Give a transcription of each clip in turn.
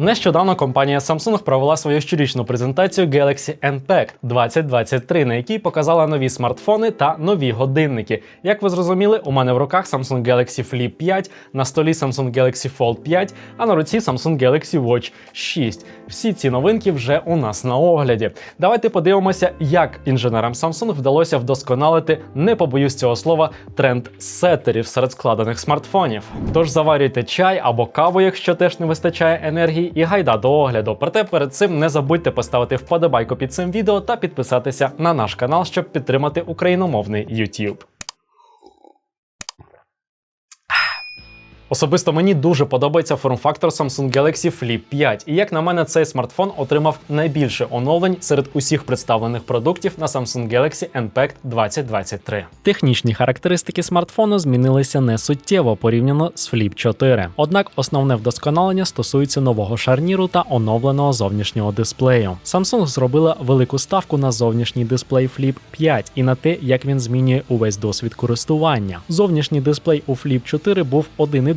Нещодавно компанія Samsung провела свою щорічну презентацію Galaxy Unpacked 2023, на якій показала нові смартфони та нові годинники. Як ви зрозуміли, у мене в руках Samsung Galaxy Flip 5, на столі Samsung Galaxy Fold 5, а на руці Samsung Galaxy Watch 6. Всі ці новинки вже у нас на огляді. Давайте подивимося, як інженерам Samsung вдалося вдосконалити, не побоюсь цього слова, тренд сеттерів серед складених смартфонів. Тож заварюйте чай або каву, якщо теж не вистачає енергії і гайда до огляду. Проте перед цим не забудьте поставити вподобайку під цим відео та підписатися на наш канал, щоб підтримати україномовний YouTube. Особисто мені дуже подобається форм-фактор Samsung Galaxy Flip 5, і як на мене, цей смартфон отримав найбільше оновлень серед усіх представлених продуктів на Samsung Galaxy Unpacked 2023. Технічні характеристики смартфону змінилися не суттєво порівняно з Flip 4. Однак основне вдосконалення стосується нового шарніру та оновленого зовнішнього дисплею. Samsung зробила велику ставку на зовнішній дисплей Flip 5 і на те, як він змінює увесь досвід користування. Зовнішній дисплей у Flip 4 був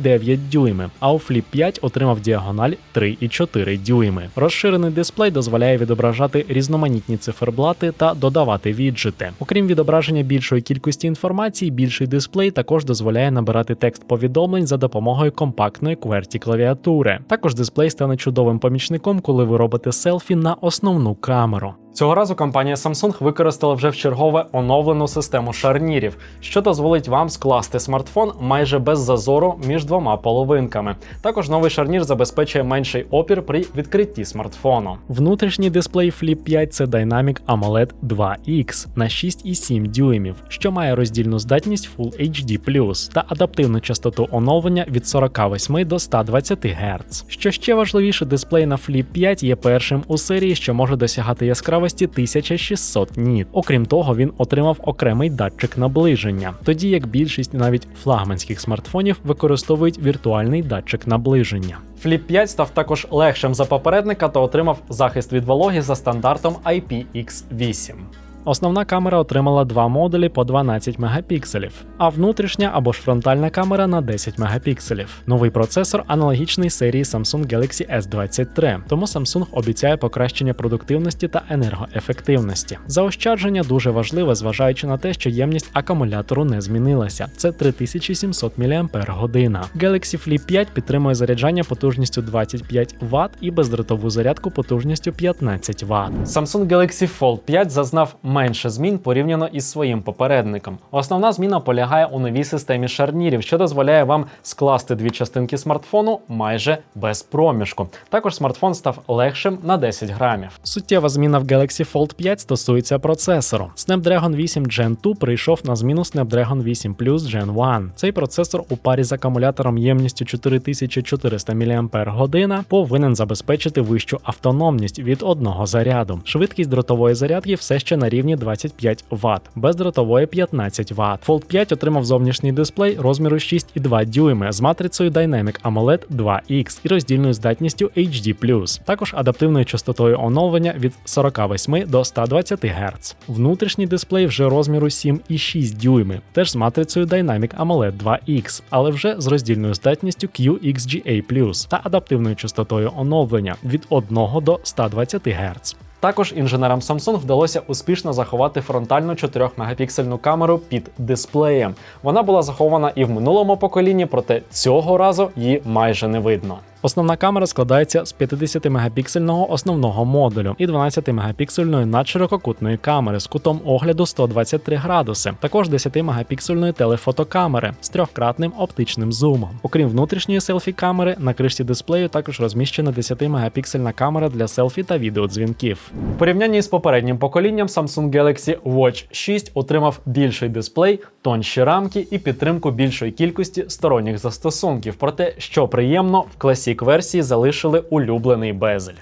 1,9 дюйми, а у Flip 5 отримав діагональ 3,4 дюйми. Розширений дисплей дозволяє відображати різноманітні циферблати та додавати віджити. Окрім відображення більшої кількості інформації, більший дисплей також дозволяє набирати текст повідомлень за допомогою компактної QWERTY клавіатури. Також дисплей стане чудовим помічником, коли ви робите селфі на основну камеру. Цього разу компанія Samsung використала вже в чергове оновлену систему шарнірів, що дозволить вам скласти смартфон майже без зазору між двома половинками. Також новий шарнір забезпечує менший опір при відкритті смартфону. Внутрішній дисплей Flip 5 це Dynamic AMOLED 2X на 6,7 дюймів, що має роздільну здатність Full HD+, та адаптивну частоту оновлення від 48 до 120 Гц. Що ще важливіше, дисплей на Flip 5 є першим у серії, що може досягати яскравості 1600 ніт. Окрім того, він отримав окремий датчик наближення, тоді як більшість навіть флагманських смартфонів використовують віртуальний датчик наближення. Flip 5 став також легшим за попередника та отримав захист від вологи за стандартом IPX8. Основна камера отримала два модулі по 12 мегапікселів, а внутрішня або ж фронтальна камера на 10 мегапікселів. Новий процесор аналогічний серії Samsung Galaxy S23, тому Samsung обіцяє покращення продуктивності та енергоефективності. Заощадження дуже важливе, зважаючи на те, що ємність акумулятору не змінилася. Це 3700 мАч. Galaxy Flip 5 підтримує заряджання потужністю 25 Вт і бездротову зарядку потужністю 15 Вт. Samsung Galaxy Fold 5 зазнав менше змін порівняно із своїм попередником. Основна зміна полягає у новій системі шарнірів, що дозволяє вам скласти дві частинки смартфону майже без проміжку. Також смартфон став легшим на 10 грамів. Суттєва зміна в Galaxy Fold 5 стосується процесору. Snapdragon 8 Gen 2 прийшов на зміну Snapdragon 8 Plus Gen 1. Цей процесор у парі з акумулятором ємністю 4400 мАч повинен забезпечити вищу автономність від одного заряду. Швидкість дротової зарядки все ще на рівні 25 Вт, бездротової 15 Вт. Fold 5 отримав зовнішній дисплей розміру 6,2 дюйми з матрицею Dynamic AMOLED 2X і роздільною здатністю HD+, також адаптивною частотою оновлення від 48 до 120 Гц. Внутрішній дисплей вже розміру 7,6 дюйми, теж з матрицею Dynamic AMOLED 2X, але вже з роздільною здатністю QXGA+, та адаптивною частотою оновлення від 1 до 120 Гц. Також інженерам Samsung вдалося успішно заховати фронтальну 4-мегапіксельну камеру під дисплеєм. Вона була захована і в минулому поколінні, проте цього разу її майже не видно. Основна камера складається з 50-мегапіксельного основного модулю і 12-мегапіксельної надширококутної камери з кутом огляду 123 градуси, також 10-мегапіксельної телефотокамери з трьохкратним оптичним зумом. Окрім внутрішньої селфі-камери, на кришці дисплею також розміщена 10-мегапіксельна камера для селфі та відеодзвінків. В порівнянні з попереднім поколінням Samsung Galaxy Watch 6 отримав більший дисплей, тонші рамки і підтримку більшої кількості сторонніх застосунків. Проте, що приємно, в класі версії залишили улюблений безель.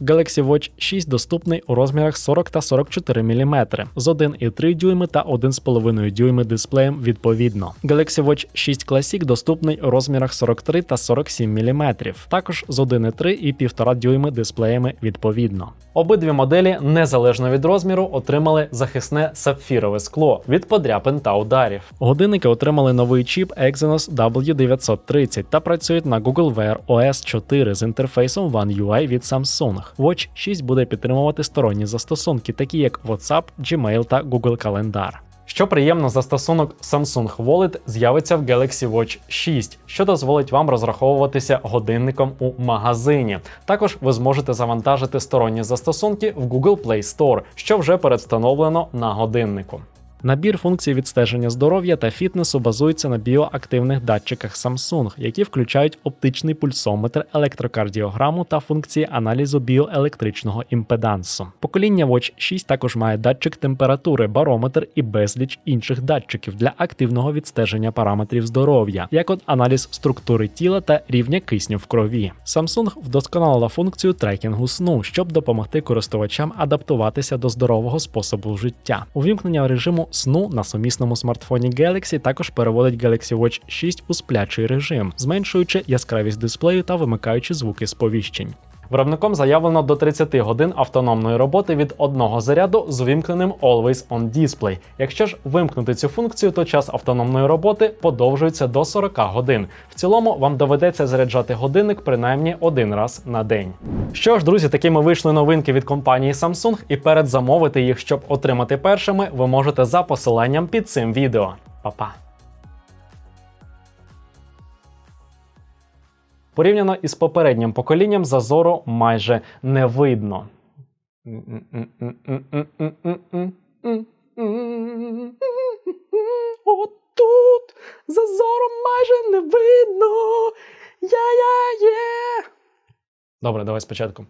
Galaxy Watch 6 доступний у розмірах 40 та 44 мм з 1,3 дюйми та 1,5 дюйми дисплеєм відповідно. Galaxy Watch 6 Classic доступний у розмірах 43 та 47 мм, також з 1,3 і 1,5 дюйми дисплеями відповідно. Обидві моделі, незалежно від розміру, отримали захисне сапфірове скло від подряпин та ударів. Годинники отримали новий чіп Exynos W930 та працюють на Google Wear OS 4 з інтерфейсом One UI від Samsung. Watch 6 буде підтримувати сторонні застосунки, такі як WhatsApp, Gmail та Google Календар. Що приємно, застосунок Samsung Wallet з'явиться в Galaxy Watch 6, що дозволить вам розраховуватися годинником у магазині. Також ви зможете завантажити сторонні застосунки в Google Play Store, що вже передстановлено на годиннику. Набір функцій відстеження здоров'я та фітнесу базується на біоактивних датчиках Samsung, які включають оптичний пульсометр, електрокардіограму та функції аналізу біоелектричного імпедансу. Покоління Watch 6 також має датчик температури, барометр і безліч інших датчиків для активного відстеження параметрів здоров'я, як от аналіз структури тіла та рівня кисню в крові. Samsung вдосконалила функцію трекінгу сну, щоб допомогти користувачам адаптуватися до здорового способу життя. Увімкнення режиму сну на сумісному смартфоні Galaxy також переводить Galaxy Watch 6 у сплячий режим, зменшуючи яскравість дисплею та вимикаючи звуки сповіщень. Виробником заявлено до 30 годин автономної роботи від одного заряду з увімкненим Always On Display. Якщо ж вимкнути цю функцію, то час автономної роботи подовжується до 40 годин. В цілому вам доведеться заряджати годинник принаймні один раз на день. Що ж, друзі, такими вийшли новинки від компанії Samsung, і перед замовити їх, щоб отримати першими, ви можете за посиланням під цим відео. Па-па! Порівняно із попереднім поколінням зазору майже не видно. Отут зазором майже не видно. Я-я-є. Добре, давай спочатку.